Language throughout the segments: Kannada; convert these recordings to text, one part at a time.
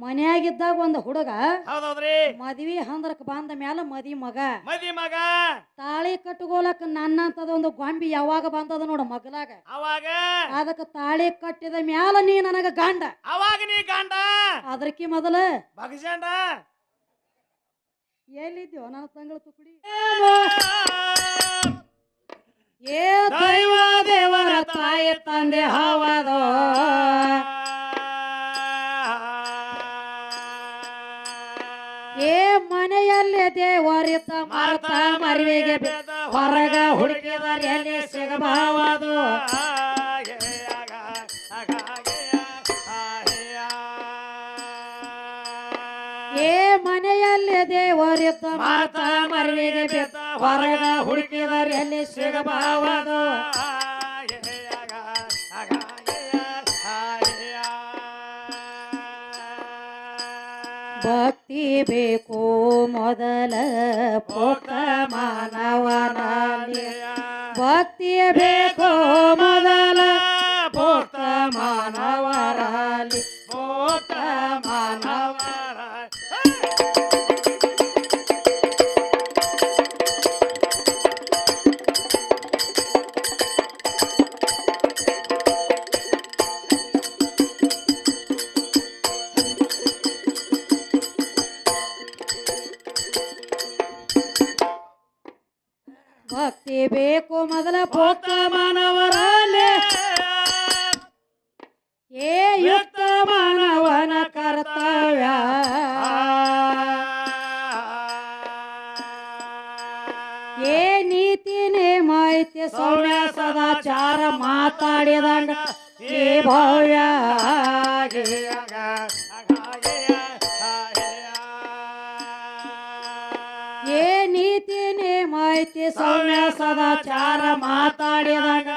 ಮನ್ಯಾಗಿದ್ದಾಗ ಒಂದ್ ಹುಡುಗ ಹೌದೌದ್ರಿ. ಮದ್ವಿ ಹಂದ್ರಕ್ ಬಂದ ಮ್ಯಾಲ ಮದಿ ಮಗ. ಮದಿ ಮಗ. ತಾಳಿ ಕಟ್ಕೋಲಕ್ ನನ್ನಂತದ ಒಂದು ಗೊಂಬಿ ಯಾವಾಗ ಬಂದದ ನೋಡ ಮಗಲಾಗ. ಅವಾಗ? ಅದಕ್ಕೆ ತಾಳಿ ಕಟ್ಟಿದ ಮ್ಯಾಲ ನೀ ನನಗ ಗಂಡ. ಅವಾಗ ನೀ ಗಂಡ? ಅದಕ್ಕೆ ಮೊದಲ. ಬಗಜಂಡ ಎಲ್ಲಿದ್ಯೋ ನನ್ನ ತಂಗಳ ತುಕಡಿ? ಏ ದೈವ ದೇವರ ತಾಯಿ ತಂದೆ ಹವದು ದೇವರಿದ್ದ ಮರತ ಮರಿವಿಗೆ ಹೊರಗ ಹುಡುಕಿದರೆ ಎಲ್ಲಿ ಸಿಗಬಾವದು. ಏ ಮನೆಯಲ್ಲಿ ದೇವರಿತ ಮರತ ಮರಿವಿಗೆ ಹೊರಗ ಹುಡುಕಿದರೆ ಎಲ್ಲಿ ಸಿಗಬಾವದು. ಭಕ್ತಿ ಬೇಕು. ಮೊದಲ ಪೋತ ಮಾನವನಲ್ಲಿ ಭಕ್ತಿ ಬೇಕು. ಮೊದಲ ಪೋತ ಮಾನವರಲ್ಲಿ ಪೋತ ಮಾನವ ಏ ನೀತಿ ನೇಮ ಐತಿ ಸೌಮ್ಯ ಸದಾಚಾರ ಮಾತಾಡಿದಾಗ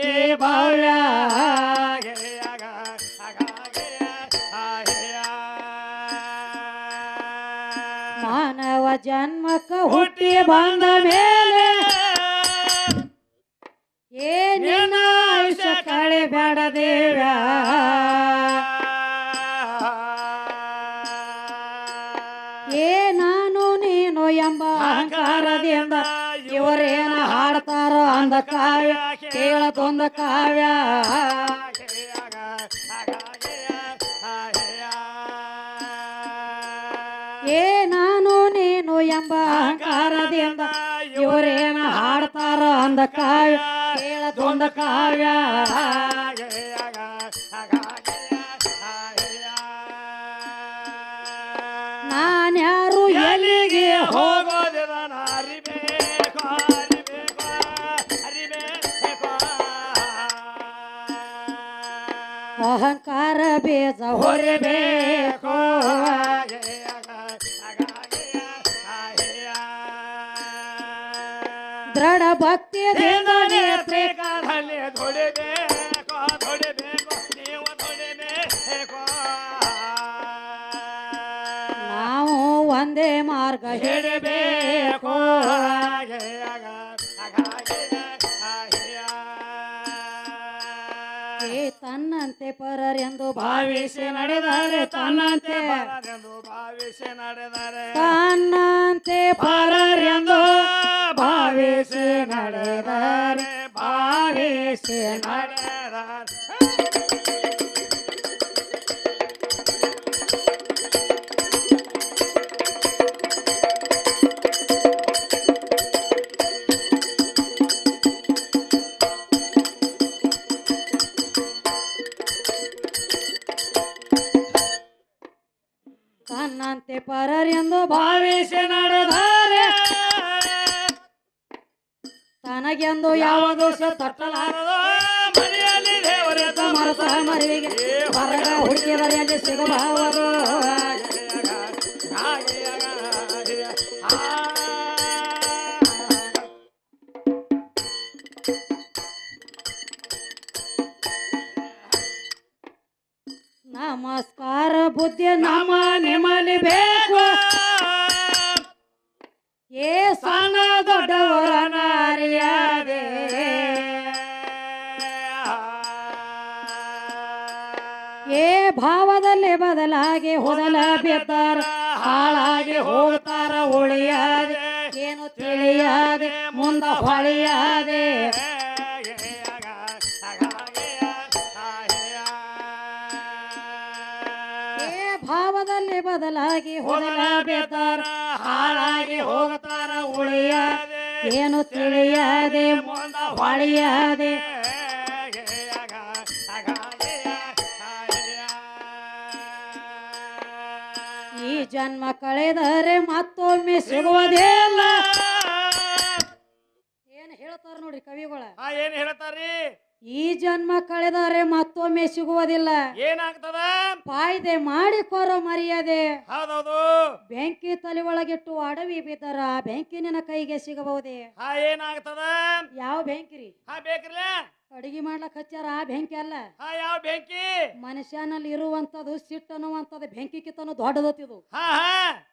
ಈ ಭವ್ಯ ಮಾನವ ಜನ್ಮಕ್ಕ ಹುಟ್ಟಿ ಬಂದ ಮೇಲೆ ಅಂದ ಕಾವ್ಯ ಕೇಳದೊಂದ ಕಾವ್ಯ. ಏ ನಾನು, ನೀನು ಎಂಬ ಅಹಂಕಾರದಿಂದ ಇವರೇನ ಹಾಡ್ತಾರ ಅಂದ ಕಾವ್ಯ ಕೇಳದೊಂದ ಕಾವ್ಯ. ಅಹಂಕಾರ ಬೇಜ ಹೊರಬೇಕು ದೃಢ ಭಕ್ತಿ ನೀವು ಒಂದೇ ಮಾರ್ಗ ಹಿಡಿಬೇಕು ಪರರೆಂದು ಭಾವಿಸಿ ನಡೆದರೆ ತನ್ನಂತೆ ಭಾವಿಸಿ ನಡೆದರೆ ತನ್ನಂತೆ ಪರರೆಂದು ಭಾವಿಸಿ ನಡೆದರೆ ಭಾವಿಸಿ ನಡೆ ಪರರೆಂದು ಭಾವಿಸಿ ನಡೆದರೆ ತನಗೆಂದು ಯಾವ ದೋಷ ತಟ್ಟಲಾರದು ಮನೆಯಲ್ಲಿ ದೇವರ ಮರತ ಮರಿವಿಗೆ ಹೊರಗ ಹುಡುಕಿದರೆ ಅಲ್ಲಿ ಭಾವದಲ್ಲಿ ಬದಲಾಗಿ ಹೊದಲ ಬಿದ್ದಾರ ಹಾಳಾಗಿ ಹೋಗ್ತಾರ ಉಳಿಯಾದೆ ಏನು ತಿಳಿಯಾದೆ ಮುಂದ ಹೊಳಿಯಾದೆ. ಭಾವದಲ್ಲಿ ಬದಲಾಗಿ ಹೊದಲ ಬಿದ್ದಾರ ಹಾಳಾಗಿ ಹೋಗ್ತಾರ ಉಳಿಯಾದೆ ಏನು ತಿಳಿಯಾದೆ ಮುಂದ ಹೊಳಿಯಾದೆ. ಈ ಜನ್ಮ ಕಳೆದರೆ ಮತ್ತೊಮ್ಮೆ ಸಿಗುವುದೇ ಇಲ್ಲ. ಏನ್ ಹೇಳ್ತಾರ ನೋಡ್ರಿ ಕವಿಗಳ? ಆ ಏನ್ ಹೇಳ್ತಾರ್ರಿ? ಈ ಜನ್ಮ ಕಳೆದರೆ ಮತ್ತೊಮ್ಮೆ ಸಿಗುವುದಿಲ್ಲ. ಏನಾಗ್ತದ? ಫಾಯ್ದೆ ಮಾಡಿ ಕೊರೋ ಮರ್ಯಾದೆ. ಹೌದೌದು. ಬೆಂಕಿ ತಲೆ ಒಳಗಿಟ್ಟು ಅಡವಿ ಬಿದ್ದರ ಬೆಂಕಿ ನಿನ್ನ ಕೈಗೆ ಸಿಗಬಹುದೇ? ಹಾ ಏನಾಗ್ತದ? ಯಾವ ಬೆಂಕಿರಿ? ಹಾ ಬೇಕ್ರಲ್ಲ ಅಡಿಗೆ ಮಾಡ್ಲಕ್ ಹಚ್ಚಾರ ಆ ಬೆಂಕಿ ಅಲ್ಲ? ಹಾ ಯಾವ ಬೆಂಕಿ? ಮನುಷ್ಯನಲ್ಲಿ ಇರುವಂತದ್ದು ಸಿಟ್ಟು ಅನ್ನುವಂಥದ್ದು ಬೆಂಕಿ ಕಿತ್ತನು ದೊಡ್ಡದತ್ತಿದು. ಹಾ ಹಾ.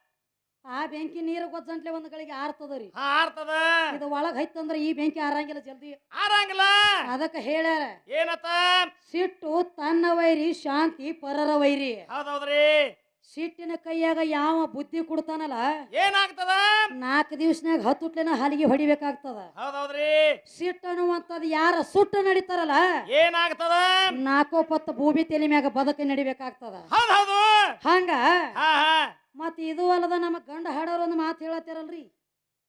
ಆ ಬೆಂಕಿ ನೀರು ಗೊಜ್ಜಂಟ್ಲೆ ಒಂದ್ ಗಳಿಗೆ ಆರ್ತದ ರೀ. ಹಾ ಆರ್ತದ. ಇದು ಒಳಗ್ ಹೈತಂದ್ರ ಈ ಬೆಂಕಿ ಆರಂಗಿಲ್ಲ ಜಲ್ದಿ. ಆರಂಗಿಲ್ಲ. ಅದಕ್ಕ ಹೇಳ್ಯಾರ ಏನತ್ತ? ಸಿಟ್ಟು ತನ್ನ ವೈರಿ ಶಾಂತಿ ಪರರ ವೈರಿ. ಹೌದೌದ್ರಿ. ಸಿಟ್ಟಿನ ಕೈಯಾಗ ಯಾವ ಬುದ್ಧಿ ಕೊಡ್ತಾನಲ್ಲ ಏನಾಗ್ತದ? ನಾಲ್ಕು ದಿವಸನಾಗ ಹತ್ತುಟ್ಲೆನ ಹಲಿಗೆ ಹೊಡಿಬೇಕಾಗ್ತದ. ಹೌದೌದ್ರಿ. ಸಿಟ್ಟು ಅನ್ನುವಂಥದ್ದು ಯಾರ ಸುಟ್ಟು ನಡೀತಾರಲ್ಲ ಏನಾಗ್ತದ? ನಾಲ್ಕೋ ಪತ್ತು ಭೂಮಿ ತಲೆ ಮ್ಯಾಗ ಬದುಕಿ ನಡಿಬೇಕಾಗ್ತದ. ಹಂಗ ಹಾ ಇದು ಅಲ್ಲದ ನಮ್ಮ ಗಂಡ ಹಾಡೋರು ಒಂದು ಮಾತು ಹೇಳತ್ತಾರಲ್ರಿ.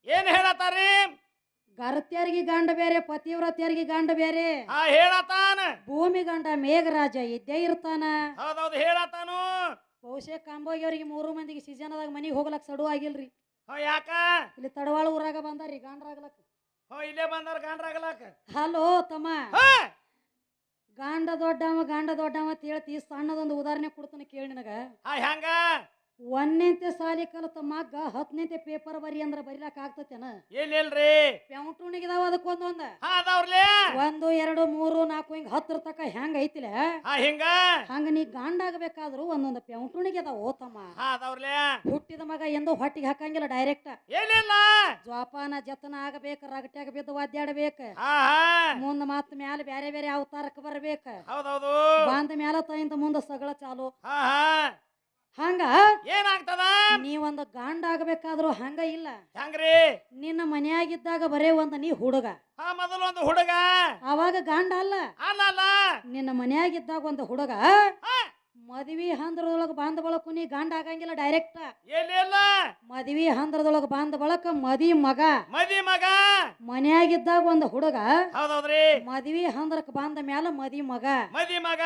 ಏನ್ ಹೇಳತ್ತಾರಿ? ಗರತ್ಯರಿಗೆ ಗಂಡ ಬೇರೆ ಪತಿವ್ರತ್ಯರಿಗೆ ಗಂಡ ಬೇರೆ. ಹೇಳತಾನ ಭೂಮಿ ಗಂಡ ಮೇಘರಾಜ ಇದ್ದೇ ಇರ್ತಾನ. ಹೌದೌದು ಹೇಳತಾನು ಬಹುಶಃ ಕಾಂಬೋಗಿ ಅವ್ರಿಗೆ ಮೂರು ಮಂದಿಗೆ ಸೀಸನ್ದಾಗ ಮನಿಗೆ ಹೋಗ್ಲಕ್ ಸಡು ಆಗಿಲ್ರಿ. ಹೋ ಯಾಕ? ಇಲ್ಲಿ ತಡವಾಳ ಊರಾಗ ಬಂದಾರಿ ಗಂಡ್ರಾಗ್ಲಕ್. ಹೋ ಇಲ್ಲೇ ಬಂದಾರ ಗಾಂಡ್ರಾಗಲಾಕ. ಹಲೋ ತಮ್ಮ. ಹಾ! ಗಾಂಡ ದೊಡ್ಡವ ಗಾಂಡ ದೊಡ್ಡವ ಅಂತ ಹೇಳ್ತಿ ಸಣ್ಣದೊಂದು ಉದಾಹರಣೆ ಕೊಡ್ತಾನೆ ಕೇಳಿ ನಿನಗ. ಹೆಂಗ? ಒಂದನೇಂತೆ ಸಾಲಿ ಕಲಿತ ಮಗ್ಗ ಹತ್ತನೇಂತೆ ಪೇಪರ್ ಬರಿ ಅಂದ್ರ ಬರಿಲಾಕ ಆಗ್ತತೇನ ಎಲ್ಲಿ ಇಲ್ರಿ ಇದಾವ ಅದಕ್ಕೆ ಒಂದೊಂದ ಹಾ ಅದಾವ್ರಲೇ ಒಂದು ಎರಡು ಮೂರು ನಾಲ್ಕು ಹಿಂಗ ಹತ್ತರ ತಕ ಹೆಂಗ ಐತಿಲ? ಹಾ ಹಿಂಗ? ಹಂಗ ನೀ ಗಂಡ ಆಗ್ಬೇಕಾದ್ರು ಒಂದೊಂದು ಪ್ಯಾಂಟ್ರೂನಿಗೆ ಅದಾವ ಓತಮ್ಮ ಹಾ ಅದಾವ್ರಲೇ ಹುಟ್ಟಿದ ಮಗ ಎಂದು ಹೊಟ್ಟಿಗೆ ಹಾಕಂಗಿಲ್ಲ ಡೈರೆಕ್ಟ್ ಏನಿಲ್ಲ ಜ್ವಾಪಾನ ಜತನ ಆಗಬೇಕು ರಗಟ್ಯಾಗ ಬಿದ್ದು ಹಾ ಮುಂದ ಮತ್ತ ಮ್ಯಾಲ ಬ್ಯಾರೆ ಬೇರೆ ಅವತಾರಕ್ಕೆ ಬರ್ಬೇಕು. ಹೌದೌದು. ಬಂದ ಮ್ಯಾಲ ತೈಂದ ಮುಂದ ಸಗಳ ಚಾಲು. ಹಾ. ಹಂಗ? ಏನಾಗ್ತದ? ನೀ ಒಂದು ಗಂಡ ಆಗಬೇಕಾದ್ರು ಹಂಗ ಇಲ್ಲ. ಹೆಂಗ್ರಿ? ನಿನ್ನ ಮನೆಯಾಗಿದ್ದಾಗ ಬರೇ ಒಂದು ನೀ ಹುಡುಗ. ಹಾ ಮೊದಲು ಒಂದು ಹುಡುಗ. ಅವಾಗ ಗಂಡ ಅಲ್ಲ. ಅಲ್ಲ ಅಲ್ಲ. ನಿನ್ನ ಮನೆಯಾಗಿದ್ದಾಗ ಒಂದು ಹುಡುಗ. ಮದ್ವಿ ಹಂದ್ರದೊಳಗ ಬಾಂದ ಬಳಕು ನೀ ಗಂಡ ಆಗಂಗಿಲ್ಲ ಡೈರೆಕ್ಟ್ ಏನಿಲ್ಲ ಮದ್ವಿ ಹಂದ್ರದೊಳಗ ಬಾಂಧ ಬಳಕ ಮದಿ ಮಗ. ಮದಿ ಮಗ? ಮನ್ಯಾಗಿದ್ದಾಗ ಒಂದು ಹುಡುಗ. ಹೌದೌದ್ರಿ. ಮದ್ವಿ ಹಂದ್ರಕ್ ಬಾಂದ ಮ್ಯಾಲ ಮದಿ ಮಗ. ಮದಿ ಮಗ?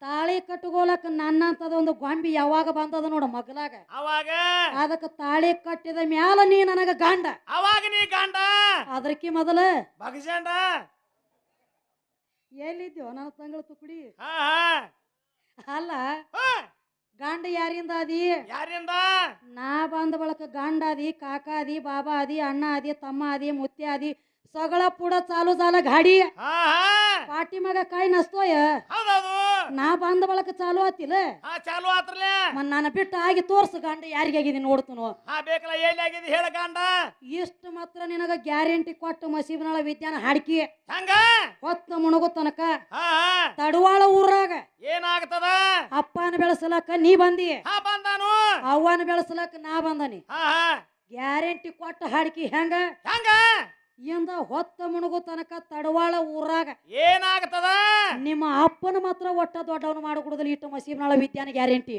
ತಾಳಿ ಕಟ್ಕೋಲಕ್ ನನ್ನ ಒಂದು ಗೊಂಬಿ ಯಾವಾಗ ಬಂದದ ನೋಡ ಮಗಲಾಗ. ಅವಾಗ? ಅದಕ್ಕ ತಾಳಿ ಕಟ್ಟಿದ ಮ್ಯಾಲ ನೀ ನನಗ ಗಂಡ. ಅವಾಗ ನೀ ಗಂಡ? ಅದ್ರಕಿ ಮೊದಲ. ಬಗಜಂಡ ಎಲ್ಲಿದ್ಯೋ ನನ್ನ ತಂಗಳ ತುಕುಡಿ. ಹಾ. ಅಲ್ಲ ಗಂಡ ಯಾರಿಂದ ಅದಿ ಯಾರಿಂದ? ನಾ ಬಂದ ಬಳಕ ಗಂಡ ಅದಿ ಕಾಕ ಅದಿ ಬಾಬಾ ಅದಿ ಅಣ್ಣ ಅದಿ ತಮ್ಮ ಅದಿ ಮುತ್ಯ ಅದಿ ಸಗಳ ಪುಡ ಚಾಲು ಚಾಲ ಗಾಡಿ. ಪಾಟಿ ಮಗ ಕಾಯಿ ನಸ್ತೋಯ? ನಾ ಬಂದ ಬಳಕ ಚಾಲು ಆತಿಲ್ಲ? ಚಾಲು ಆತ್ರಲೆ. ನಾನು ಬಿಟ್ಟು ಆಗಿ ತೋರ್ಸು ಗಂಡ ಯಾರಿಗಾಗಿದಿ ನೋಡ್ತನು. ಹಾ ಬೇಕಲ್ಲ ಎಲ್ಲಿ ಆಗಿದೆ ಹೇಳ ಗಂಡ. ಇಷ್ಟು ಮಾತ್ರ ನಿನಗ ಗ್ಯಾರಂಟಿ ಕೊಟ್ಟು ಮಸೀಬ್ನಾಳ ವಿದ್ಯಾನ ಹಾಡ್ಕಿ. ಹಂಗ? ಹೊತ್ತ ಮುಣಗು ತನಕ ತಡವಾಳ ಊರಾಗ ಏನಾಗ್ತದ? ಅಪ್ಪನ ಬೆಳೆಸಲಕ್ಕ ನೀ ಬಂದಿ. ಬಂದಾನು. ಅವ್ವನ ಬೆಳೆಸಲಕ್ಕ ನಾ ಬಂದನಿ. ಗ್ಯಾರಂಟಿ ಕೊಟ್ಟು ಹಾಡ್ಕಿ ಹೆಂಗ? ಹಂಗ? ಇಂದ ಹೊತ್ತ ಮುಣಗು ತನಕ ತಡವಾಳ ಊರಾಗ ಏನಾಗ್ತದ? ನಿಮ್ಮ ಅಪ್ಪನ ಮಾತ್ರ ಒಟ್ಟ ದೊಡ್ಡವನು ಮಾಡಿಕೊಡುದಿಲ್ಲ ಇಟ್ಟು ಮಸೀಬ್ನಾಳ ವಿದ್ಯಾನ ಗ್ಯಾರಂಟಿ.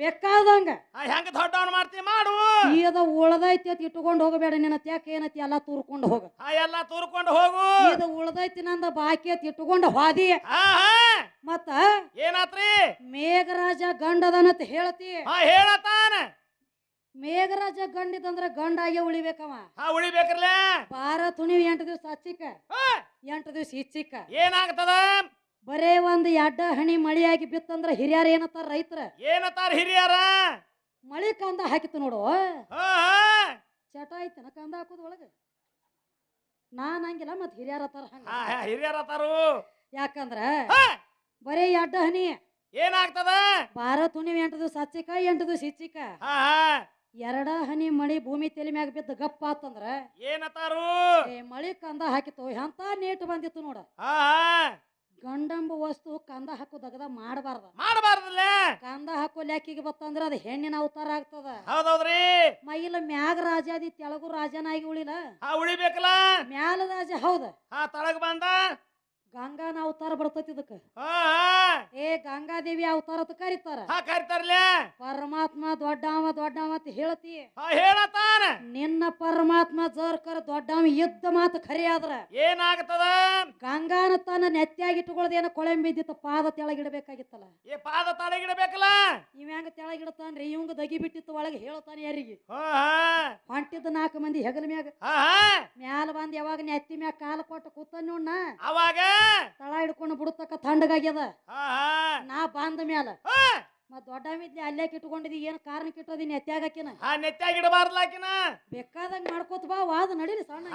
ಬೇಕಾದಂಗ. ಹೆಂಗ ದೊಡ್ಡವನ್ ಮಾಡ್ತಿ ಮಾಡು. ಈದ ಉಳ್ದೈತಿ ಅಂತ ಇಟ್ಕೊಂಡು ಹೋಗಬೇಡ ನಿನ್ನ ತ್ಯಾಕ ಏನತಿ ಎಲ್ಲ ತೂರ್ಕೊಂಡು ಹೋಗ. ಎಲ್ಲ ತೂರ್ಕೊಂಡು ಹೋಗು. ಇದು ಉಳದೈತಿ ನಂದ ಬಾಕಿ ಅಂತ ಇಟ್ಕೊಂಡು ಹಾದಿ. ಮತ್ತ ಏನಾತ್ರಿ? ಮೇಘರಾಜ ಗಂಡದನತ್ ಹೇಳ್ತಿ. ಹೇಳತಾನ. ಮೇಘರಾಜ ಗಂಡಿದಂದ್ರ ಗಂಡಾಗೆ ಉಳಿಬೇಕವ. ಹಾ ಉಳಿಬೇಕ್ರಲ್ಲ ಬಾರ ತುಣಿವ್ ಎಂಟು ದಿವ್ಸ ಹಚ್ಚಿಕ. ಹಾ ಎಂಟು ದಿವ್ಸ ಇಚ್ಚಿಕ. ಏನಾಗ್ತದ? ಬರೇ ಒಂದ್ ಎಡ್ಡ ಹಣಿ ಮಳಿಯಾಗಿ ಬಿತ್ತಂದ್ರ ಹಿರಿಯರ್ ಏನತ್ತಾರ ರೈತರ? ಏನತ್ತಾರ ಹಿರಿಯರ? ಮಳಿ ಕಂದ ಹಾಕಿತ್ತು ನೋಡು. ಚಟ ಐತನ ಕಂದ ಹಾಕೋದ್ ಒಳಗ? ನಾನ್ ಹಂಗಿಲ್ಲ ಮತ್ ಹಿರಿಯರ ಅತ್ತಾರ ಹಂಗ. ಹಾ ಅತ್ತಾರು ಯಾಕಂದ್ರ ಬರೇ ಎಡ್ಡ ಹನಿ ಏನಾಗ್ತದ? ಬಾರ ತುಣಿ ಎಂಟು ದಿವ್ಸ ಹಚ್ಚಿಕ ಎಂಟು ದಿವ್ಸ ಎರಡ ಹನಿ ಮಳಿ ಭೂಮಿ ತಲೆ ಮ್ಯಾಗ ಬಿದ್ದ ಗಪ್ಪ ಆತಂದ್ರ ಏನತ್ತಾರು? ಮಳಿ ಕಂದ ಹಾಕಿತ್ತು ಎಂತ ನೀಟ್ ಬಂದಿತ್ತು ನೋಡ. ಗಂಡಂಬ ವಸ್ತು ಕಂದ ಹಾಕೋದಗದ ಮಾಡಬಾರ್ದ. ಮಾಡಬಾರ್ದಲ್ಲ? ಕಂದ ಹಾಕೋ ಲೆಕ್ಕಿಗೆ ಬತ್ತಂದ್ರ ಅದು ಹೆಣ್ಣಿನ ಅವತಾರ ಆಗ್ತದ. ಹೌದೌದ್ರಿ? ಮೈಲ ಮ್ಯಾಗ ರಾಜಾದಿ ತೆಳಗು ರಾಜನಾಗಿ ಉಳಿಲ. ಉಳಿಬೇಕಲ್ಲ? ಮ್ಯಾಲ ರಾಜ ಹೌದ. ತಳಗ ಬಂದ? ಗಂಗಾನ ಅವತಾರ ಬರ್ತೈತಿ ಇದಕ್ಕ. ಹಾ ಏ ಗಂಗಾದೇವಿ ಅವತಾರ ಅಂತ ಕರೀತಾರ. ಹಾ ಕರಿತಾರಲ್ಲ. ಪರಮಾತ್ಮ ದೊಡ್ಡವ ದೊಡ್ಡವ ಅಂತ ಹೇಳ್ತಿ. ಹಾ ಹೇಳತಾನ. ನಿನ್ನ ಪರಮಾತ್ಮ ಜರ್ಕರ ದೊಡ್ಡವ ಇದ್ದ ಮಾತು ಖರೆ ಆದ್ರ. ಏನಾಗ್ತದ ಗಂಗಾನ ತನ್ನ ನೆತ್ತಿಯಾಗಿ ಇಟ್ಕೊಳ್ಳೋದೇನ ಕೊಳೆಂಬಿದ್ದಿತ್ತ ಪಾದ ತೆಳಗಿಡಬೇಕಾಗಿತ್ತಲ್ಲ ಏ ಪಾದ ತಳಗಿಡಬೇಕಲ್ಲ ಇವ್ ಹೆಂಗ ತೆಳಗಿಡತಾನ್ರಿ ಇವಂಗ ದಗಿ ಬಿಟ್ಟಿತ್ತು ಒಳಗೆ ಹೇಳ್ತಾನೆ ಯಾರಿಗೆ. ಹಾ ಹೊಂಟಿದ್ದ ನಾಲ್ಕು ಮಂದಿ ಹೆಗಲ ಮ್ಯಾಗ. ಹಾ ಹಾ. ಮ್ಯಾಲ ಬಂದ್ ಯಾವಾಗ ನೆತ್ತಿ ಮ್ಯಾಗ ಕಾಲ ಕೊಟ್ಟು ಕೂತ ನೋಡ್ನ ಹಾ ನಾ ಬಂದ ಮ್ಯಾಲ. ಮತ್ ದೊಡ್ಡ ಮಿದ್ಲಿ ಅಲ್ಲೇ ಕಿಟ್ಕೊಂಡಿದಿ ಏನ್ ಕಾರಣ ಕಿಟ್ಟೋದಿ ನೆತ್ಯಾಗಕಿನ ಹಾ ನೆತ್ತಾಗಿಡಬಾರ್ಲಾಕಿನ ಬೇಕಾದಂಗ ಮಾಡ್ಕೋತ ಬಾ ವಾದ ನಡೀಲಿ ಸಣ್ಣ.